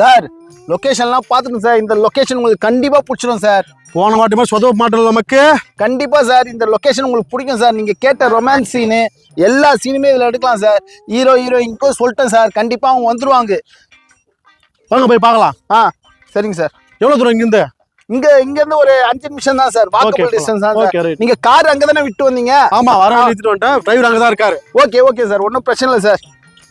Sir லொகேஷன்லாம் பார்த்துக்கணும் sir. இந்த location உங்களுக்கு கண்டிப்பா பிடிச்சிடும் சார். போன வாட்டி மாதிரி சொதவ மாட்டோம் நமக்கு. கண்டிப்பா சார் இந்த லொகேஷன் உங்களுக்கு பிடிக்கும் சார். நீங்க கேட்ட ரொமான்ஸ் சீனு எல்லா சீனுமே இதுல எடுக்கலாம் சார். ஹீரோ ஹீரோயினுக்கும் சொல்லிட்டேன் சார். கண்டிப்பா அவங்க வந்துருவாங்க. வாங்க போய் பார்க்கலாம். ஆ சரிங்க சார். எவ்வளவு தூரம் இங்கிருந்து? இங்க இங்க இருந்து ஒரு அஞ்சு நிமிஷம் தான் சார். வாக்கபிள் டிஸ்டன்ஸ் தான் சார். நீங்க கார் அங்க தானே விட்டு வந்தீங்க? ஆமா வர எடுத்துட்டு வந்துட்டேன். டிரைவர் அங்கதான் இருக்காரு. ஓகே ஓகே சார் ஒன்றும் பிரச்சனை இல்லை சார்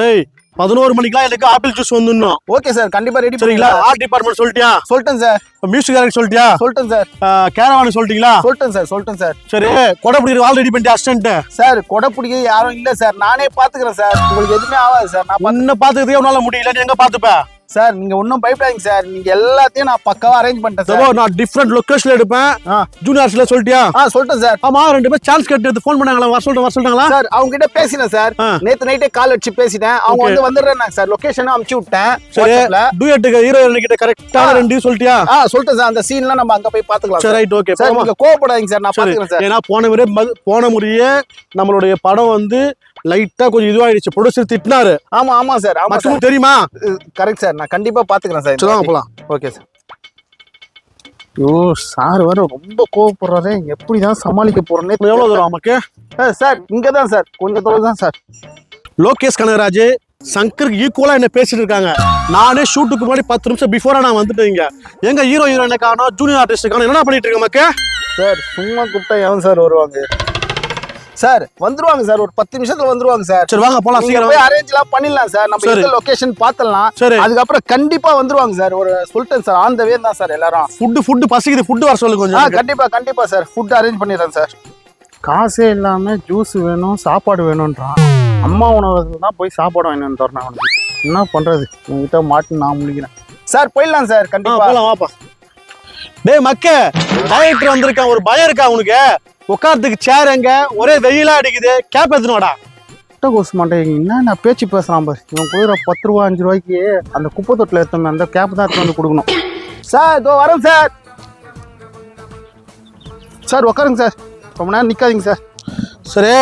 டேய் பதினோரு மணிக்கெல்லாம் எனக்கு ஆப்பிள் ஜூஸ் வந்துடணும் ஓகே சார் கண்டிப்பா ரெடி சரிங்களா? ஆர்ட் டிபார்ட்மெண்ட் சொல்லிட்டியா? சொல்லிட்டேன் சார் மியூசிக் டைரக்டர் சொல்லிட்டியா? சொல்லிட்டேன் சார் கேரவானு சொல்லிட்டீங்களா? சொல்லிட்டேன் சார் சொல்லிட்டேன் சார் சரி கொடை பிடிக்கிற ஆள் ரெடி பண்ணிட்டு அசிஸ்டன்ட் சார் கொடை பிடிக்க யாரும் இல்ல சார். நானே பாத்துக்கிறேன் சார். உங்களுக்கு எதுவுமே ஆகாது சார். நான் பாத்து- உன்னை பாத்துக்கிறதே உன்னால முடியல நீ எங்க பாத்துப்ப? சார் நீங்க ஒன்றும் பயப்படாதீங்க சார். நீங்க எல்லாத்தையும் நான் பக்காவா அரேஞ்ச் பண்ணிட்டேன் சார். நான் டிஃப்ரெண்ட் லொகேஷன்ல எடுப்பேன். ஜூனியர்ஸ்ல சொல்லிட்டியா? ஆ சொல்லிட்டேன் சார். ஆமா ரெண்டு பேர் சான்ஸ் கேட்டு ஃபோன் பண்ணாங்களா? வர சொல்லிட்டு வர சொல்லிட்டாங்களா சார் அவங்க கிட்ட பேசினேன் சார். நேத்து நைட்டே கால் அடிச்சு பேசிட்டேன். அவங்க. வந்து வந்துடுறேன் சார். லொகேஷன் அமுச்சு விட்டேன். சரி. டூயட்டுக்கு ஹீரோ கிட்ட கரெக்டான ஆ. ரெண்டு சொல்லிட்டியா? ஆ சொல்லிட்டேன் சார். அந்த சீன்லாம் நம்ம அங்க போய் பாத்துக்கலாம் சரி ரைட் ஓகே சார் நீங்க கோவப்படாதீங்க சார். நான் பாத்துக்கிறேன் சார். ஏன்னா போன முறை போன முறையே நம்மளுடைய படம் வந்து லைட்டா கொஞ்சம் இதுவாயிடுச்சு. ப்ரொடியூசர் திட்டினாரு. ஆமா ஆமா சார் ஆமா தெரியுமா? கரெக்ட் சார் நான் கண்டிப்பா பாத்துக்கிறேன் சார் சரி வாங்க போலாம். ஓகே சார் ஐயோ சார் வர ரொம்ப கோவப்படுறாரு. எப்படிதான் சமாளிக்க போறேன்னே எவ்வளவு தூரம் நமக்கு? சார் இங்க தான் சார் கொஞ்சம் தொலைவு தான் சார் லோகேஷ் கனகராஜ் சங்கருக்கு ஈக்குவலா என்ன பேசிட்டு இருக்காங்க? நானே ஷூட்டுக்கு முன்னாடி பத்து நிமிஷம் பிஃபோரா நான் வந்துட்டேன் இங்க. எங்க ஹீரோ ஹீரோயினை காணோம் ஜூனியர் ஆர்டிஸ்ட் காணோம் என்ன பண்ணிட்டு இருக்க நமக்கு? சார் சும்மா கூப்பிட்டா எவன் சார் வருவாங்க? சார் வந்துருவாங்க சார். ஒரு பத்து நிமிஷத்துல வந்துருவாங்க சார். சரி வாங்க போலாம் சீக்கிரம் போய் அரேஞ்ச் எல்லாம் பண்ணிடலாம் சார். நம்ம. எந்த லொகேஷன் பார்த்தலாம் சரி. அதுக்கப்புறம் கண்டிப்பா வந்துருவாங்க சார். ஒரு சொல்லிட்டேன் சார் ஆன் த வே தான் சார் எல்லாரும். ஃபுட்டு ஃபுட்டு பசிக்குது ஃபுட்டு வர சொல்லு கொஞ்சம். கண்டிப்பா கண்டிப்பா சார். ஃபுட் அரேஞ்ச் பண்ணிடுறேன் சார். காசே இல்லாம ஜூஸ் வேணும் சாப்பாடு வேணும்ன்றான். அம்மா உணவகத்துல தான் போய் சாப்பாடு வேணும்னு தரணும் அவனுக்கு. என்ன பண்றது? உங்ககிட்ட மாட்டு நான் முடிக்கிறேன். சார் போயிடலாம் சார் ஆ, கண்டிப்பா. போலாம் வாப்பா. டேய் மக்க டைரக்டர் வந்திருக்கான் ஒரு பயம் இருக்கா உனக்கு? உட்கார்றதுக்கு சேர் எங்க? ஒரே வெயிலா அடிக்குது. கேப் எடுத்துனோடா. முட்டை கோஸ் மாட்டேங்க என்ன நான் பேச்சு பேசுறான் பாரு. இவன் போயிட பத்து ரூபா அஞ்சு ரூபாய்க்கு அந்த குப்பை தொட்டில் எடுத்தோமே அந்த கேப் தான் எடுத்து வந்து கொடுக்கணும். சார் இதோ வரேன் சார். சார் உட்காருங்க சார். ரொம்ப நேரம் நிக்காதீங்க சார். சரி.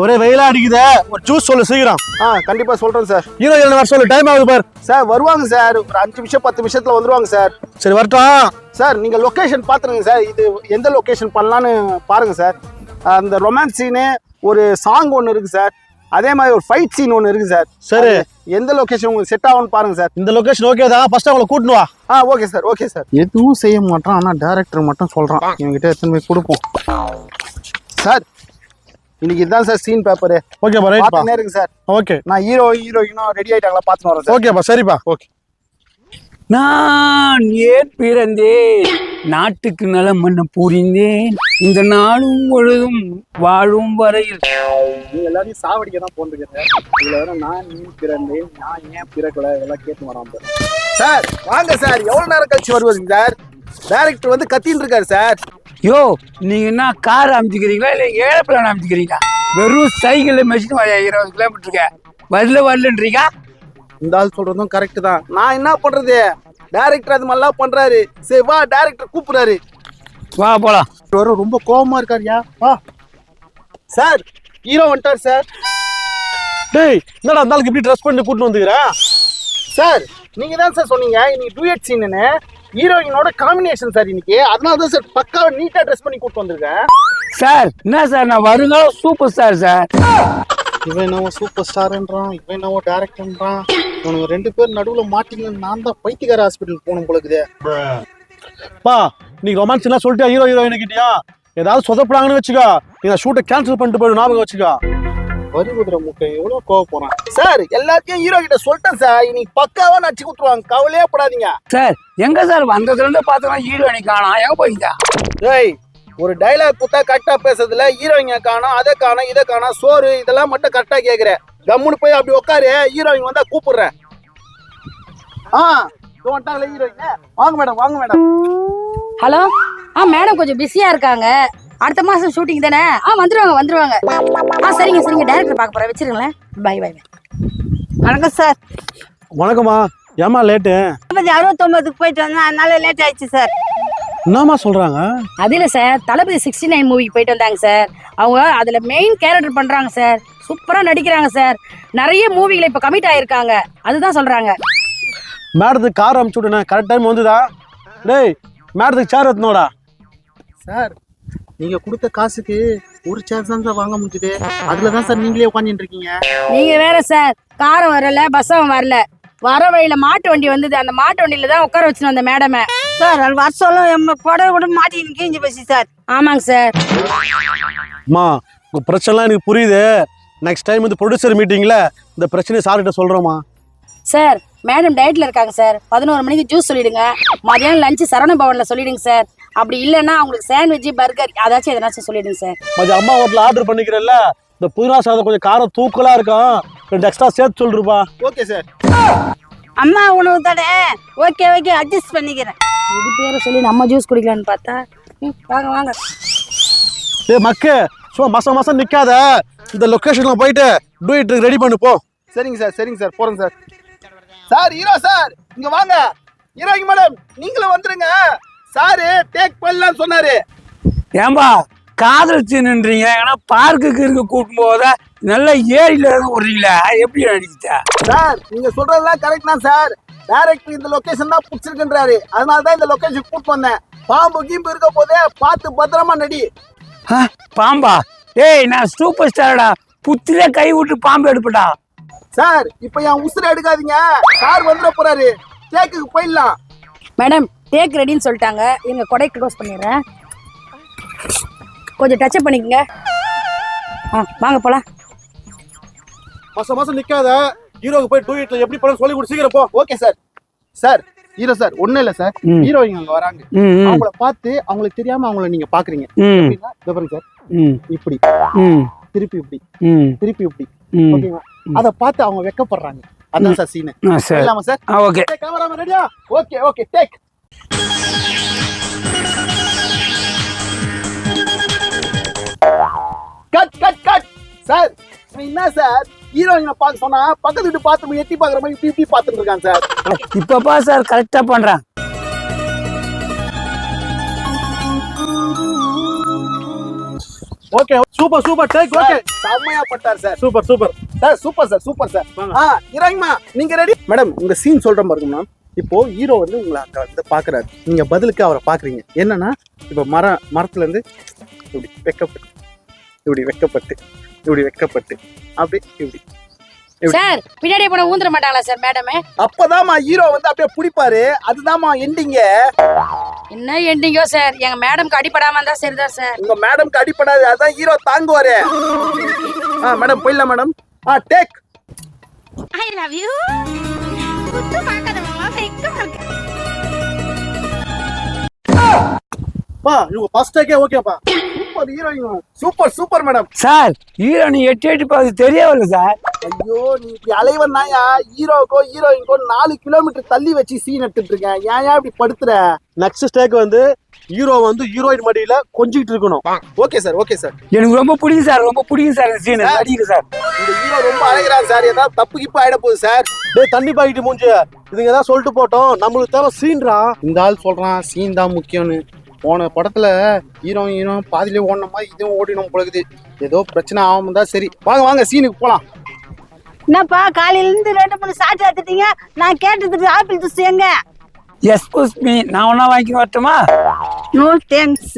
ஒரே வெயிலா அடிக்குதே. ஒரு ஜூஸ் சொல்லு சீக்கிரம். ஆ கண்டிப்பா சொல்றேன் சார். ஹீரோ ஹீரோயின் வர சொல்லு டைம் ஆகுது பார். சார் வருவாங்க சார். ஒரு அஞ்சு நிமிஷம் பத்து நிமிஷத்துல வந்துருவாங்க சார். சரி வரட்டும். சார் நீங்க லொகேஷன் பாத்துருங்க சார். இது எந்த லொகேஷன் பண்ணலான்னு பாருங்க சார். அந்த ரொமான்ஸ் சீனு ஒரு சாங் ஒன்று இருக்கு சார். அதே மாதிரி ஒரு ஃபைட் சீன் ஒன்று இருக்கு சார். சரி. எந்த லொகேஷன் உங்களுக்கு செட் ஆகும்னு பாருங்க சார். இந்த லொகேஷன் ஓகே தான். ஃபர்ஸ்ட் அவங்கள கூட்டினு வா. ஆ ஓகே சார் ஓகே சார். எதுவும் செய்ய மாட்டான் ஆனால் டேரக்டர் மட்டும் சொல்கிறான் இவங்ககிட்ட எடுத்துன்னு போய் கொடுப்போம். சார் இன்னைக்கு இதுதான் சார் சீன் பேப்பரு ஓகேப்பா ரைட்ப்பா பார்த்துனே இருக்கு சார். ஓகே நான் ஹீரோ ஹீரோயினும் ரெடி ஆயிட்டாங்களா? பார்த்துன்னு வரேன் சார். ஓகேப்பா சரிப்பா ஓகே நான் ஏன் பிறந்தேன்? நாட்டுக்கு நலம் பண்ண புரிந்தேன். இந்த நாளும் பொழுதும் வாழும் வரையில். நீங்க எல்லாரையும் சாவடிக்க தான் போட்டுருக்கேன் இதுல வேற நான் நீ பிறந்தேன்? நான் ஏன் பிறக்கல? இதெல்லாம் கேட்டு வராம சார் வாங்க சார். எவ்வளவு நேரம் கழிச்சு வருவீங்க சார்? டைரக்டர் வந்து கத்தின்னு இருக்காரு சார். யோ நீங்க என்ன கார் அமைச்சுக்கிறீங்களா இல்லை ஏழப்பிளான் அமைச்சுக்கிறீங்களா வெறும் சைக்கிளில் மெஷின் இருபது கிலோமீட்டருக்கு வரல வரலன்றீங்க? இந்த ஆள் சொல்றதும் கரெக்ட் தான். நான் என்ன பண்றது? டைரக்டர் அது மாதிரிலாம் பண்றாரு. சரி வா டைரக்டர் கூப்பிடுறாரு. வா போலாம். வர ரொம்ப கோவமா இருக்காருயா? வா. சார் ஹீரோ வந்துட்டார் சார். டேய் என்னடா அந்த ஆளுக்கு இப்படி ட்ரெஸ் பண்ணி கூட்டிட்டு வந்துக்கிறேன் சார் நீங்க தான் சார் சொன்னீங்க இன்னைக்கு டூயட் சீனுன்னு ஹீரோயினோட காம்பினேஷன் சார் இன்னைக்கு. அதனால தான் சார் பக்காவா நீட்டா ட்ரெஸ் பண்ணி கூட்டு வந்திருக்கேன். சார் என்ன சார் நான் வருங்காலம் சூப்பர் ஸ்டார் சார் இவன் என்னவோ சூப்பர் ஸ்டார்ன்றான் இவன் என்னவோ டேரக்டர்ன்றான் இவனுங்க ரெண்டு பேர் நடுவுல மாட்டிங்கன்னு நான் தான் பைத்தியக்கார ஹாஸ்பிட்டல் போகணும் பொழுது பா நீ ரொமான்ஸ் எல்லாம் சொல்லிட்டியா ஹீரோ ஹீரோயின் கிட்டயா? ஏதாவது சொதப்படாங்கன்னு வச்சுக்கோ. நீ ஷூட்டை கேன்சல் பண்ணிட்டு போயிடு ஞாபகம் வச்சுக்கோ. வரி குதிரை முட்டை எவ்வளவு கோவ போறான்? சார் எல்லாத்தையும் ஹீரோ கிட்ட சொல்லிட்டேன் சார். இன்னைக்கு பக்காவா நடிச்சு கொடுத்துருவாங்க. கவலையே படாதீங்க. சார் எங்க சார் வந்ததுலேருந்து பார்த்தோன்னா ஹீரோயினி காணோம். எங்க போயிட்டா? டேய் ஒரு டைலாக் கொடுத்தா கரெக்டா பேசுறதுல ஹீரோயிங்க காணோம் அதை காணோம் இதை காணோம் சோறு இதெல்லாம் மட்டும் கரெக்டா கேக்குற. கம்முன்னு போய் அப்படி உட்காரு ஹீரோயின் வந்தா கூப்பிடுறேன் ஆ ஹீரோயின் வாங்க மேடம் வாங்க மேடம் ஹலோ? ஆ மேடம் கொஞ்சம் பிஸியா இருக்காங்க. அடுத்த மாசம் ஷூட்டிங் தானே? ஆ வந்துருவாங்க வந்துருவாங்க. ஆ சரிங்க சரிங்க. டேரக்டர் பார்க்க போறேன். வச்சிருங்களேன். பை பை வணக்கம் சார் வணக்கம்மா. ஏமா லேட்டு தளபதி அறுபத்தொன்பதுக்கு போயிட்டு வந்தேன். அதனால லேட் ஆயிடுச்சு சார் என்னம்மா சொல்றாங்க? அது இல்ல சார் தளபதி சிக்ஸ்டி நைன் மூவிக்கு போயிட்டு வந்தாங்க சார் அவங்க அதுல மெயின் கேரக்டர் பண்றாங்க சார் சூப்பரா நடிக்கிறாங்க சார் நிறைய மூவிகளை இப்ப கமிட் ஆயிருக்காங்க. அதுதான் சொல்றாங்க. மேடத்துக்கு கார் அமுச்சு விடுண்ணே கரெக்ட் டைம் வந்துதா? டேய் மேடத்துக்கு சேர் எத்தனோடா சார் நீங்க கொடுத்த காசுக்கு ஒரு சேர் தான் சார் வாங்க முடிஞ்சுது. அதுல தான் சார் நீங்களே உட்காந்துட்டு இருக்கீங்க நீங்க வேற சார் காரம் வரல பஸ்ஸும் வரல. வர வழியில மாட்டு வண்டி வந்தது. அந்த மாட்டு வண்டியில தான் உட்கார வச்சிருந்தோம் அந்த மேடமை சார் அது வர சொல்ல எம்ம புடவை கூட மாட்டின்னு கீஞ்சி போச்சு சார் ஆமாங்க சார் அம்மா உங்கள் பிரச்சனைலாம் எனக்கு புரியுது. நெக்ஸ்ட் டைம் வந்து ப்ரொடியூசர் மீட்டிங்கில் இந்த பிரச்சனையை சார்கிட்ட சொல்கிறோமா சார் மேடம் டயட்ல இருக்காங்க சார் பதினோரு மணிக்கு ஜூஸ் சொல்லிடுங்க. மதியானம் லஞ்சு சரவண பவன்ல சொல்லிடுங்க சார் அப்படி இல்லைன்னா அவங்களுக்கு சாண்ட்விச் பர்கர் அதாச்சும் எதனாச்சும் சொல்லிடுங்க சார் மதியம் அம்மா ஹோட்டலில் ஆர்டர் பண்ணிக்கிறேன்ல. இந்த புதினா சாதம் கொஞ்சம் காரம் தூக்கலாக இருக்கும். ரெண்டு எக்ஸ்ட்ரா சேர்த்து சொல்லிருப்பா. ஓகே சார் அம்மா உணவு தானே ஓகே ஓகே அட்ஜஸ்ட் பண்ணிக்கிறேன். இது பேரை சொல்லி நம்ம ஜூஸ் குடிக்கலான்னு பார்த்தா? ம், வாங்க வாங்க. ஏ மக்கு சும்மா மாசம் மாசம் நிக்காத. இந்த லொகேஷன்ல போயிட்டு டூயிட் ரெடி பண்ணு போ. சரிங்க சார் சரிங்க சார் போறேங்க சார் சார் ஹீரோ சார் இங்க வாங்க. ஹீரோயிங் மேடம் நீங்களும் வந்துருங்க. சாரு டேக் பண்ணலாம் சொன்னாரு. ஏன்பா காதலிச்சு நின்றீங்க. ஏன்னா பார்க்குக்கு இருக்க கூட்டும் போத நல்ல ஏரியில விடுறீங்களா எப்படி நடிக்கிட்டா சார் நீங்க சொல்றதெல்லாம் கரெக்ட் தான் சார். டைரக்டர் இந்த லொகேஷன் தான் பிடிச்சிருக்குன்றாரு. அதனால தான் இந்த லொகேஷன் கூட்டு வந்தேன் பாம்பு கீம்பு இருக்க போதே பார்த்து பத்திரமா நடி. ஆ, பாம்பா? டேய் நான் சூப்பர் ஸ்டார்டா புத்திலே கை விட்டு பாம்பு எடுப்படா சார் இப்போ என் உசுரை எடுக்காதீங்க. சார் வந்துட போறாரு. டேக்குக்கு போயிடலாம். மேடம் டேக் ரெடின்னு சொல்லிட்டாங்க. எங்க கொடை க்ளோஸ் பண்ணிடுறேன். கொஞ்சம் டச்சப் பண்ணிக்கங்க. ஆ வாங்க போலாம். மாசம் மாசம் நிக்காத. ஹீரோக்கு போய் டூயிட்ல எப்படி பண்ண சொல்லி கொடு சீக்கிரம் போ. Okay sir sir hero sir ஒண்ணும் இல்ல சார் ம். ஹீரோயிங் அங்க வராங்க. அவங்கள பார்த்து அவங்களுக்கு தெரியாம அவங்கள நீங்க பாக்குறீங்க. ம். எப்படின்னா இதோ பாருங்க சார் இப்படி. திருப்பி இப்படி. திருப்பி இப்படி. ஓகேங்களா அத பார்த்து அவங்க வெக்கப்படுறாங்க. அதான் சார் சீனு சரி ஓகே கேமராமேன் ரெடியா okay okay take cut cut cut sir என்ன சார் ஹீரோயினை பார்க்க சொன்னா பக்கத்து வீட்டு பார்த்து எட்டி பாக்குற மாதிரி இப்படி இப்படி பார்த்துட்டு இருக்கான் சார் இப்பப்பா சார் கரெக்டா பண்றேன். Okay super super take okay செம்மையா பட்டார் sir super super sir super sir super sir. ஆ ஹீரோயின்மா நீங்க ரெடி மேடம் உங்க சீன் சொல்றேன் பாருங்க மேம் இப்போ ஹீரோ வந்து உங்களை அங்க வந்து பாக்குறாரு. நீங்க பதிலுக்கு அவரை பாக்குறீங்க. என்னன்னா இப்போ மர மரத்துல இருந்து இப்படி வெக்கப்பட்டு இப்படி வெக்கப்பட்டு இப்படி வெக்கப்பட்டு அப்படி இப்படி? சார் பின்னாடியே போன ஊந்துட மாட்டாங்களா சார் மேடமே அப்பதாம்மா ஹீரோ வந்து அப்படியே பிடிப்பாரு. அதுதாம்மா எண்டிங்க என்ன எண்டிங்கோ சார் எங்க மேடம்க்கு அடிப்படாம இருந்தா சரிதான் சார் உங்க மேடம்க்கு அடிப்படாது அதான் ஹீரோ தாங்குவாரு. ஆ மேடம் போயிடலாம் மேடம் ஆ டேக் ஐ லவ் யூ குத்து பா இவங்க ஃபர்ஸ்ட் டேக்கே ஓகேப்பா super heroine super super madam sir hero நீ எட்டி எட்டி பார்த்து தெரியவில்லை சார் ஐயோ நீ இப்படி அலைவன் நாயா ஹீரோக்கோ ஹீரோயின்க்கோ நாலு கிலோமீட்டர் தள்ளி வச்சு சீன் எடுத்துட்டு இருக்கேன் ஏன் ஏன் இப்படி படுத்துற? நெக்ஸ்ட் ஸ்டேக் வந்து ஹீரோ வந்து ஹீரோயின் மடியில கொஞ்சிக்கிட்டு இருக்கணும். ஓகே சார் ஓகே சார் எனக்கு ரொம்ப பிடிக்கும் சார் ரொம்ப பிடிக்கும் சார் இந்த சீன் நடிக்கிறேன் சார் இந்த ஹீரோ ரொம்ப அலைகிறான் சார் ஏதாவது தப்பு கிப்பு ஆயிட போகுது சார் டேய் தண்ணி பாக்கிட்டு மூஞ்சி இதுங்க ஏதாவது சொல்லிட்டு போட்டோம். நம்மளுக்கு தேவை சீன்ரா இந்த ஆள் சொல்றான் சீன் தான் முக்கியம்னு. போன படத்துல ஹீரோ ஹீரோ பாதியிலே ஓடின மாதிரி இதுவும் ஓடினோம் பொழுது ஏதோ பிரச்சனை ஆகாம தான் சரி. வாங்க வாங்க சீனுக்கு போலாம். என்னப்பா காலையில இருந்து ரெண்டு மூணு சாட்டு எடுத்துட்டீங்க நான் கேட்டதுக்கு ஆப்பிள் ஜூஸ் எங்க எஸ்கூஸ் மீ நான் ஒன்றா வாங்கி வரட்டுமா? நோ தேங்க்ஸ்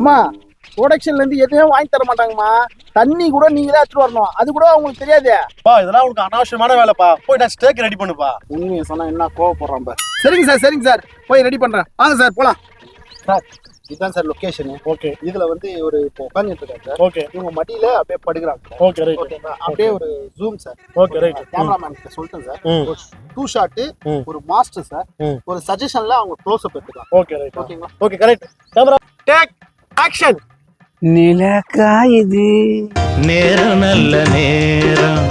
ஏமா ப்ரொடக்ஷன்ல இருந்து எதுவும் வாங்கி தர மாட்டாங்கம்மா. தண்ணி கூட நீங்க தான் எடுத்துட்டு வரணும். அது கூட அவங்களுக்கு தெரியாதே. பா இதெல்லாம் உனக்கு அனாவசியமான வேலைப்பா. போய் நான் ஸ்டேக் ரெடி பண்ணுப்பா. உண்மையை சொன்னா என்ன கோவப்படுறான் சரிங்க சார் சரிங்க சார். போய் ரெடி பண்றேன். வாங்க சார் போலாம். சார் இதுதான் சார் லொகேஷன் ஓகே இதுல வந்து ஒரு இப்போ உட்காந்துட்டு இருக்காங்க சார் ஓகே இவங்க மடியில அப்படியே படுக்கிறாங்க ஓகே ரைட் அப்படியே ஒரு zoom sir okay right cameraman கிட்ட சொல்லிட்டேன் சார். ஒரு டூ ஷாட். ஒரு மாஸ்டர் சார். ஒரு சஜஷன்ல அவங்க க்ளோஸ் அப் எடுத்துக்கலாம். ஓகே ரைட் ஓகேங்களா okay correct camera take action நிலக்காயுது. நேரம் நல்ல நேரம்.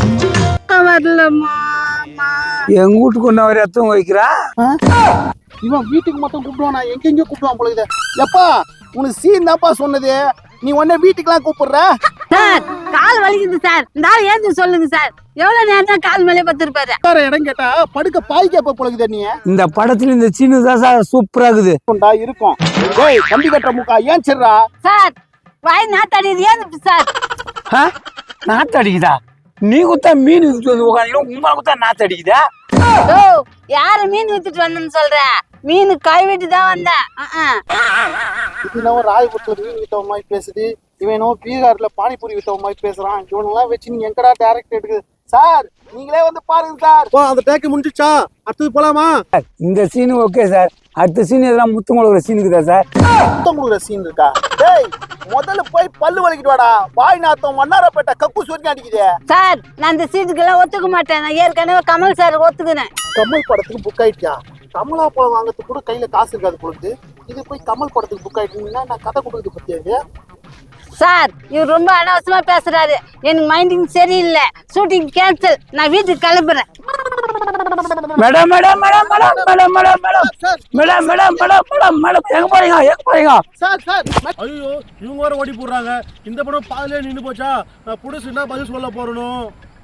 வரலம்மா எங்க வீட்டுக்கு கொண்டு வர எத்தம் வைக்கிறா? இவன் வீட்டுக்கு மட்டும் கூப்பிடுவான் நான் எங்கெங்கயோ கூப்பிடுவான் போல இது எப்பா உனக்கு சீன் தான்ப்பா சொன்னது. நீ உடனே வீட்டுக்குலாம் கூப்பிடுற? சார் கால் வலிக்குது சார். இந்த ஆள் ஏந்து சொல்லுங்க சார். எவ்வளவு நேரம் கால் மேலே பத்திருப்பாரு வேற இடம் கேட்டா படுக்க பாய் கேப்ப பொழுது நீ. இந்த படத்துல இந்த சீனு தான் சார் சூப்பரா இருக்குது. கொண்டா இருக்கும். ஏய் கம்பி கட்டுற முக்கா ஏன் சரிடா சார் வாய் நாத்தாடி ஏந்து சார்? ஆ? நாத்து அடிக்குதா நீ குத்தா மீன் உட்காந்து உங்க குத்தா நாத்து அடிக்குதா ஓ யாரு மீன் வித்துட்டு வந்தேன்னு சொல்ற? மீன் கை விட்டு தான் வந்தேன். அஹ், அஹ். இது என்னவோ ராயபுரத்துல மீன் வித்தவ மாதிரி பேசுது. இவன் பீகார்ல பானிபூரி வித்தவ மாதிரி பேசுறான். இவனெல்லாம் வச்சு நீங்க எங்கடா டேரக்ட் எடுக்குது? சார் நீங்களே வந்து பாருங்க சார். ஓ அந்த டேக்கு முடிஞ்சிச்சா அடுத்தது போலாமா? இந்த சீனு ஓகே சார். அடுத்த சீன் எதனா முத்தம் கொடுக்குற சீன் இருக்குதா சார்? சுத்தம் கொடுக்குற சீன் இருக்கா? டேய் முதல்ல போய் பல்லு வலிக்கிட்டு வாடா. வாய் நாத்தம் மன்னாரப்பேட்டை கக்கூஸ் வரைக்கும் அடிக்குதே. சார் நான் இந்த சீட்டுக்கெல்லாம் ஒத்துக்க மாட்டேன். நான் ஏற்கனவே கமல் சார் ஒத்துக்கினேன். கமல் படத்துக்கு புக் ஆயிட்டியா? கமலா படம் வாங்குறதுக்கு கூட கையில காசு இருக்காது பொழுது இது போய் கமல் படத்துக்கு புக் ஆயிட்டீங்கன்னா நான் கதை கொடுக்குறது பத்தியாது சார் இவர் ரொம்ப அனாவசியமா பேசுறாரு. எனக்கு மைண்டிங் சரியில்லை. ஷூட்டிங் கேன்சல் நான் வீட்டுக்கு கிளம்புறேன். Madam madam madam madam madam madam madam. Madam madam madam madam madam. எங்க போறீங்க? எங்க போறீங்க? Sir sir. ஐயோ இவங்க வேற ஓடி போடுறாங்க. இந்த படம் பாதிலே நின்று போச்சா? நான் புதுசுன்னா பதில் சொல்ல போறணும்.